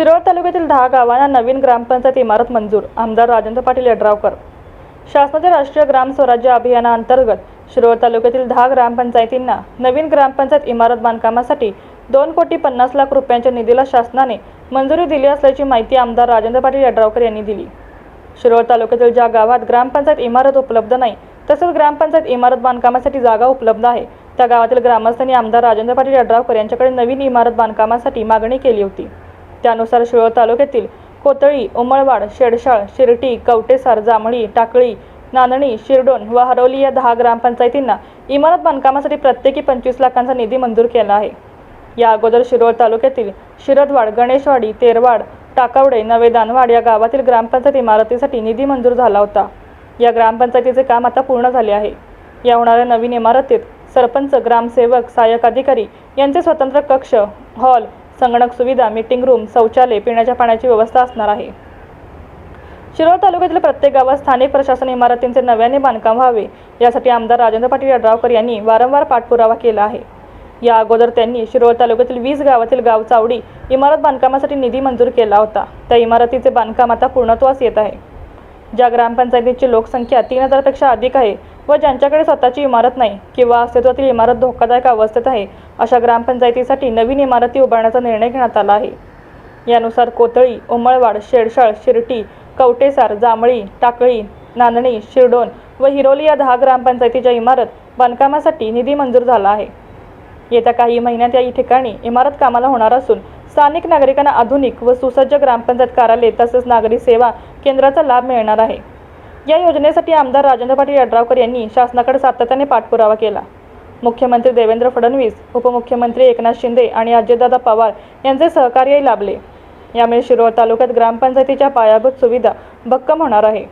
शिरोळ तालुक्यातील दहा गावांना नवीन ग्रामपंचायत इमारत मंजूर. आमदार राजेंद्र पाटील यड्रावकर. शासनाच्या राष्ट्रीय ग्राम स्वराज्य अभियानाअंतर्गत शिरोळ तालुक्यातील दहा ग्रामपंचायतींना नवीन ग्रामपंचायत इमारत बांधकामासाठी दोन कोटी पन्नास लाख रुपयांच्या निधीला शासनाने मंजुरी दिली असल्याची माहिती आमदार राजेंद्र पाटील यड्रावकर यांनी दिली. शिरोळ तालुक्यातील ज्या गावात ग्रामपंचायत इमारत उपलब्ध नाही तसेच ग्रामपंचायत इमारत बांधकामासाठी जागा उपलब्ध आहे त्या गावातील ग्रामस्थांनी आमदार राजेंद्र पाटील यड्रावकर यांच्याकडे नवीन इमारत बांधकामासाठी मागणी केली होती. त्यानुसार शिरोळ तालुक्यातील कोतळी उमळवाड शेडशाळ शिरटी कवटेसार जांभळी टाकळी नांदणी शिरडोन व हरवली या दहा ग्रामपंचायतींना इमारत बांधकामासाठी प्रत्येकी पंचवीस लाखांचा निधी मंजूर केला आहे. या अगोदर शिरोळ तालुक्यातील शिरदवाड गणेशवाडी तेरवाड टाकावडे नवे दानवाड या गावातील ग्रामपंचायत इमारतीसाठी निधी मंजूर झाला होता. या ग्रामपंचायतीचे काम आता पूर्ण झाले आहे. या होणाऱ्या नवीन इमारतीत सरपंच ग्रामसेवक सहाय्यक अधिकारी यांचे स्वतंत्र कक्ष हॉल संगणक सुविधा मीटिंग रूम शौचालय पिण्याच्या पाण्याची व्यवस्था असणार आहे. शिरोळ तालुक्यातील प्रत्येक गावात स्थानिक प्रशासन इमारतींचे नव्याने बांधकाम व्हावे यासाठी आमदार राजेंद्र पाटील यड्रावकर यांनी वारंवार पाठपुरावा केला आहे. या अगोदर त्यांनी शिरोळ तालुक्यातील वीस गावातील गाव चावडी इमारत बांधकामासाठी निधी मंजूर केला होता. त्या इमारतीचे बांधकाम आता पूर्णत्वास येत आहे. ज्या ग्रामपंचायतीची लोकसंख्या तीन हजारपेक्षा अधिक आहे व ज्यांच्याकडे स्वतःची इमारत नाही किंवा अस्तित्वातील इमारत धोकादायक अवस्थेत आहे अशा ग्रामपंचायतीसाठी नवीन इमारती उभारण्याचा निर्णय घेण्यात आला आहे. यानुसार कोतळी उमळवाड शेडशाळ शिरटी कवटेसार जांभळी टाकळी नांदणी शिरडोन व हिरोली या दहा ग्रामपंचायतीच्या इमारत बांधकामासाठी निधी मंजूर झाला आहे. येत्या काही महिन्यात या ठिकाणी इमारत कामाला होणार असून स्थानिक नागरिकांना आधुनिक व सुसज्ज ग्रामपंचायत कार्यालय तसेच नागरी सेवा केंद्राचा लाभ मिळणार आहे. या योजनेसाठी आमदार राजेंद्र पाटील यड्रावकर यांनी शासनाकडे सातत्याने पाठपुरावा केला. मुख्यमंत्री देवेंद्र फडणवीस उपमुख्यमंत्री एकनाथ शिंदे आणि अजितदादा पवार यांचे सहकार्यही लाभले. यामुळे शिरोळ तालुक्यात ग्रामपंचायतीच्या पायाभूत सुविधा भक्कम होणार आहे.